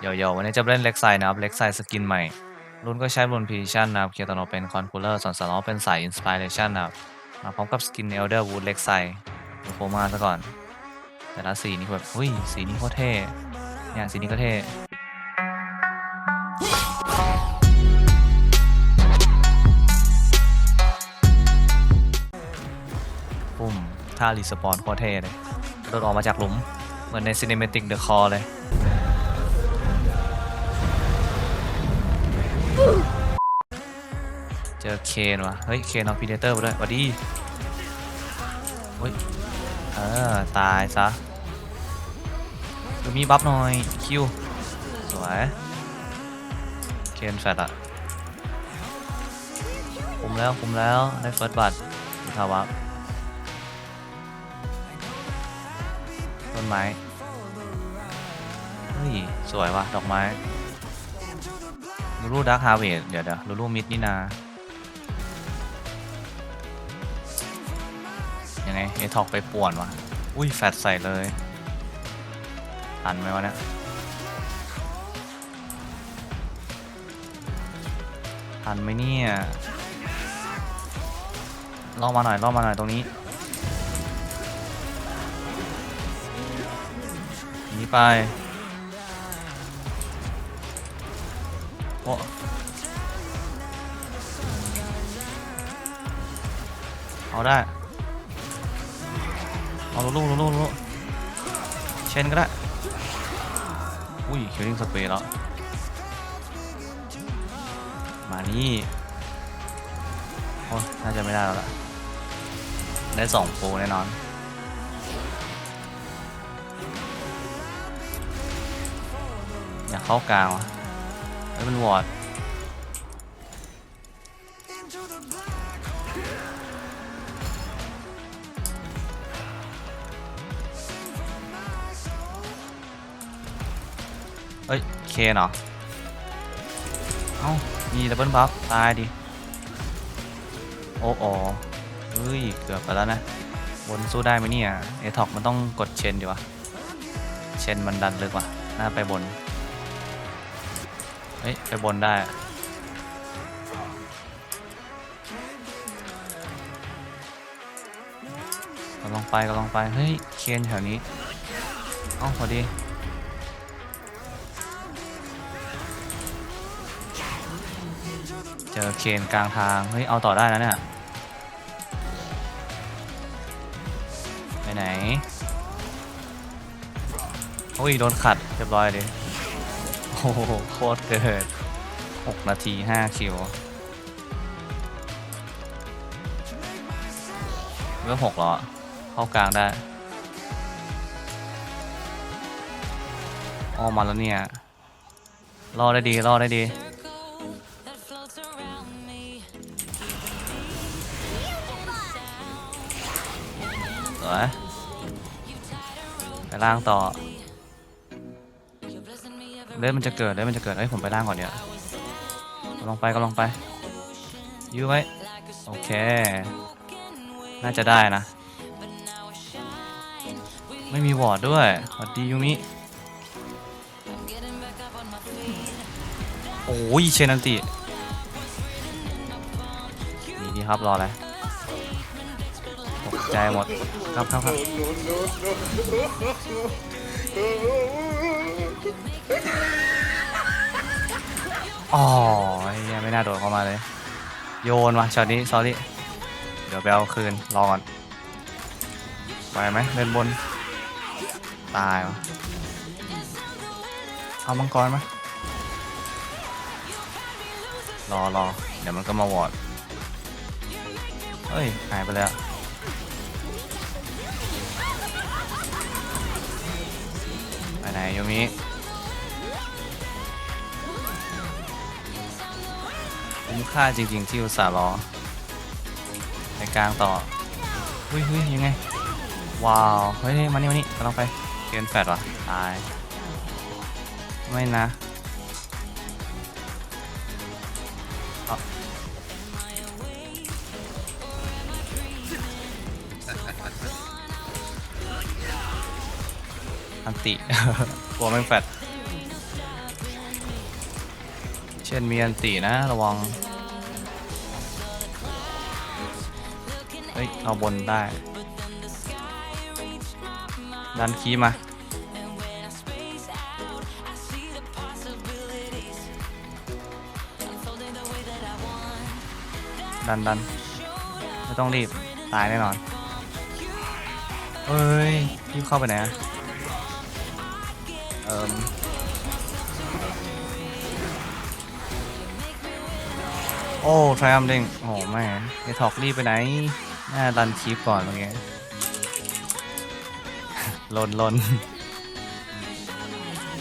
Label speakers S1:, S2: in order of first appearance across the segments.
S1: เดี๋ยวๆวันนี้จะเล่นเล็กไซนะครับ เล็กไซสกินใหม่ รุ่นก็ใช้บนพีชันนะครับเคียร์ตโนเป็นคอนคูลเลอร์ส่วนสารอเป็นสายอินสปิเรชันนะครับ มาพร้อมกับสกินเอลเดอร์วูดเล็กไซโฟมาซะก่อน แต่ละสีนี่แบบอุ้ยสีนี้โคตรเท่เนี่ยสีนี้ก็เท่ปุ่มท่ารีสปอนโคตรเท่เลยโดดออกมาจากหลุม เหมือนในซีนิเมติกเดอะคอเลย อเคนว่ะ เฮ้ย เคนเอาพีเดเตอร์ไปด้วยหวัดดีเฮ้ย เออ ตายซะดูมีบัฟหน่อย คิว สวย เคนแฟดอะคุมแล้ว คุมแล้ว ได้เฟิร์สบัตดูทาวะต้นไม้ เฮ้ย สวยว่ะ ดอกไม้ลูลูดักฮาเวดเดี๋ยวเดี๋ยวลูลูมิดนี่นา ยังไงเอทอกไปป่วนวะอุ้ยแฟดใส่เลยทันไหมวะเนี่ยทันไหมเนี่ยล่อมาหน่อยล่อมาหน่อยตรงนี้หนีไปโอ้เอาได้ เอาลูกลูกลูกลูกเชนก็ได้ อุ้ยคิวริงสเปรย์แล้ว มานี่โอ้น่าจะไม่ได้แล้วล่ะ ได้สองโปรแน่นอนอยากเข้ากลางวะเฮ้ยมันวอร์ด เฮ้ย เคนเหรอ เอ้า มีดับเบิลบัฟตายดิ โอ้โอเฮ้ย เกือบไปแล้วนะ บนสู้ได้ไหมเนี่ย เอท็อกมันต้องกดเชนดีวะ เชนมันดันลึกว่ะ น่าไปบน เฮ้ย ไปบนได้ก็ลองไปก็ลองไป เฮ้ย เคนแถวนี้ เอ้าพอดี เจอเคนกลางทาง เฮ้ย เอาต่อได้นะเนี่ย ไปไหน โอ้ย โดนขัด เรียบร้อยเลย โอ้โห โคตรเกิด 6 นาที 5 คิวเรื่องหกเหรอ เข้ากลางได้ออมมาแล้วเนี่ย รอได้ดี รอได้ดี วยไปล่างต่อเลือดมันจะเกิดเลือดมันจะเกิดเฮ้ยผมไปล่างก่อนเนี่ยก็ลองไปก็ลองไปยื้อไว้โอเค น่าจะได้นะ ไม่มีวอร์ดด้วยสวัสดียูมิโอ้ยเชนันตินี่ดีครับรออะไร ใจหมดครับครับครับอ๋อไอ้เหี้ยไม่น่าโดดเข้ามาเลย โยนว่ะช็อตนี้ s อรี่เดี๋ยวไปเอาคืนรอก่อนไปไหมเดินบน ตายวะเอามังกรไหมรอรอเดี๋ยวมันก็มาวอร์ดเฮ้ย หายไปแล้ว นโยมิคุ้มค่าจริงๆที่อุตส่าห์รอไปกลางต่อเฮ้ยเฮ้ยยังไง ว้าว เฮ้ยมานี่มานี่กำลังไปเกนแฟดวะตาย ไม่นะ อันติ กลัวแม่งแฟดเช่นมีอันตีนะระวัง เฮ้ย เอาบนได้ ดันคีมาดันดันไม่ต้องรีบ ตายแน่นอนเฮ้ยรีบเข้าไปไหนอะ เอิมโอ้ทริอัมเด้งโอ้แม่ไอทอกรีบไปไหนแม่ดันคีปก่อนเมื่อกี้ลนลน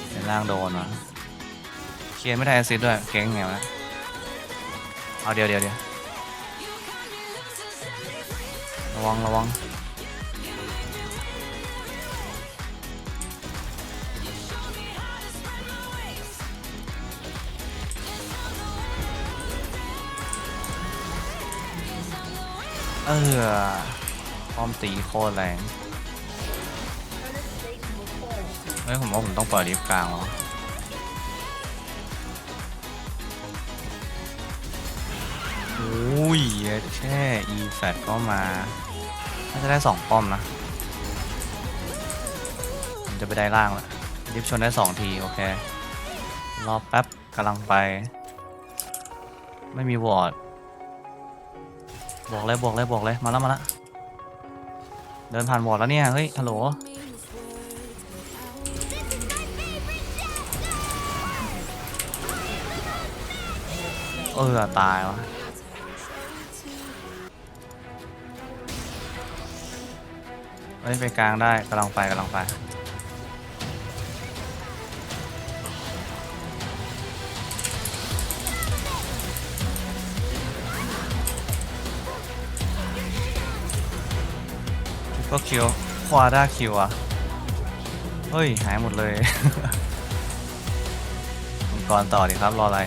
S1: เป็นล่างโดนวะเคลียร์ไม่ได้อซิดด้วย เก่งไงวะเอาเดี๋ยวเดี๋ยวเดี๋ยวระวัง ระวัง เออป้อมตีโคตรแรงเฮ้ยผมว่าผมต้องเปิดลิฟต์กลางแล้วโอ้ยแช่อีแฟดก็มา น่าจะได้สองป้อมนะผมจะไปได้ล่างล้วลิฟต์ชนได้สองที โอเค รอแป๊บกำลังไป ไม่มีวอร์ด บอกเลยบอกเลยบอกเลยมาแล้วมาแล้วเดินผ่านวอร์ดแล้วเนี่ยเฮ้ยฮัลโหลเออตายวะเฮ้ยไปกลางได้กำลังไปกำลังไป ก็คิวควาด้าคิวอะเฮ้ย หายหมดเลย มังกรต่อดิครับ รออะไร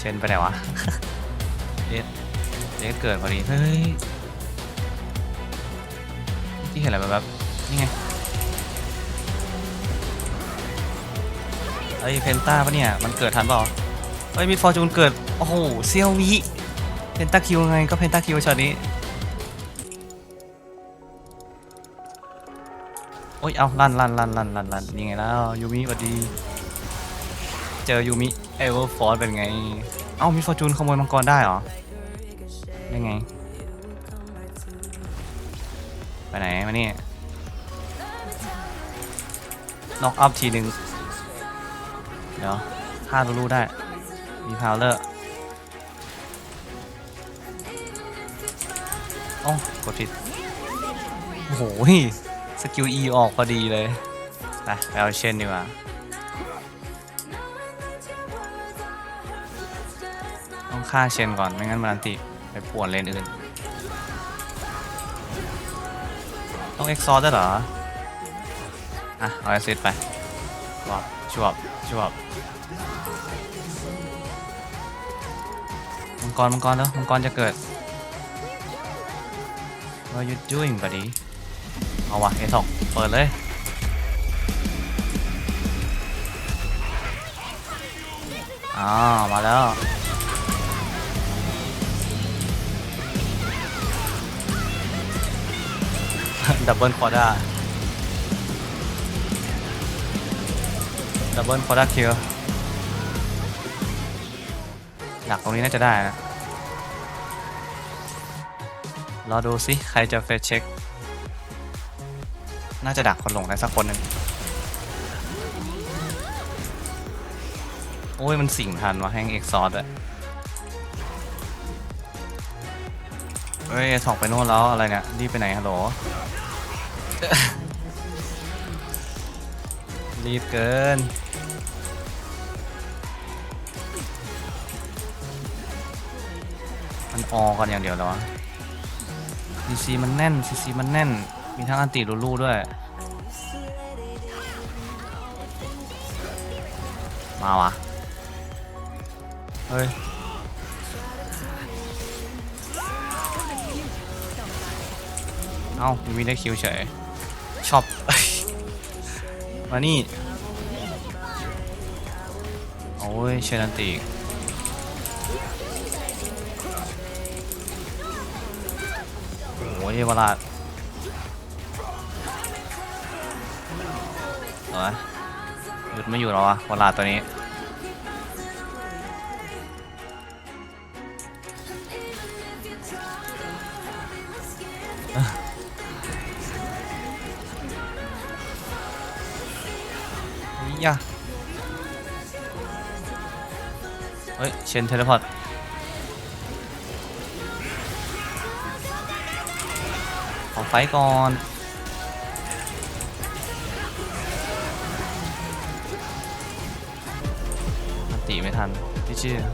S1: เช่นไปไหนวะเดสเดสเกิดพอดี เฮ้ย ที่เห็นอะไรแบบนี่ไงเฮ้ยเพนต้าปะเนี่ย มันเกิดทันเปล่าเฮ้ยมีฟอร์จูนเกิด โอ้โหเซียววิเพนต้าคิวไงก็เพนต้าคิวช็อตนี้ อ้ยเอาลั่นลั่นลั่นลั่นลั่นลั่นนี่ไงแล้วยูมิสวัสดี เจอยูมิเอเวอร์ฟอร์เป็นไง เอ้ามีฟอร์จูนขโมยมังกรได้เหรอได้ไง ไปไหนมาเนี่ยน็อกอัพทีหนึ่งเดี๋ยวฆ่าลูลูได้ มีพาวเลอร์โอ้กดผิดโอ้โห สกิล E ออกพอดีเลยไปไปเอาเชนดีกว่าต้องฆ่าเชนก่อน ไม่งั้นมันอันติไปป่วนเลนอื่น ต้องเอ็กซอร์ได้เหรอ อะ เอาแอซิดไปชวบชวบชวบมังกร มังกรแล้วมังกรจะเกิด What are you doing buddy เอาวะเอสองเปิดเลยอ๋อมาแล้วดับเบิลคอร์ด้าดับเบิลคอร์ด้าคิวดักตรงนี้น่าจะได้นะ รอดูสิ ใครจะเฟซเช็ค น่าจะดักคนหลงได้สักคนหนึ่งโอ้ย มันสิ่งทันวะแห้งเอ็กซอร์ดอะเฮ้ยถอกไปโน่นแล้วอะไรเนี่ย รีบไปไหนฮัลโหล รีบเกิน มันออกันอย่างเดียวแล้ววะซีซีมันแน่นซีซีมันแน่น มีทั้งอันติลูลูด้วย มาวะ เฮ้ย เอ้ามีได้คิวเฉย ชอบ มานี่ โอ้ยเชนันติโอ้ยวลาด เหรอหยุดไม่อยู่แล้ววะวลาดตัวนี้ นี่ยะเฮ้ย เชนเทเลพอร์ตขอไฟต์ก่อน 안 이제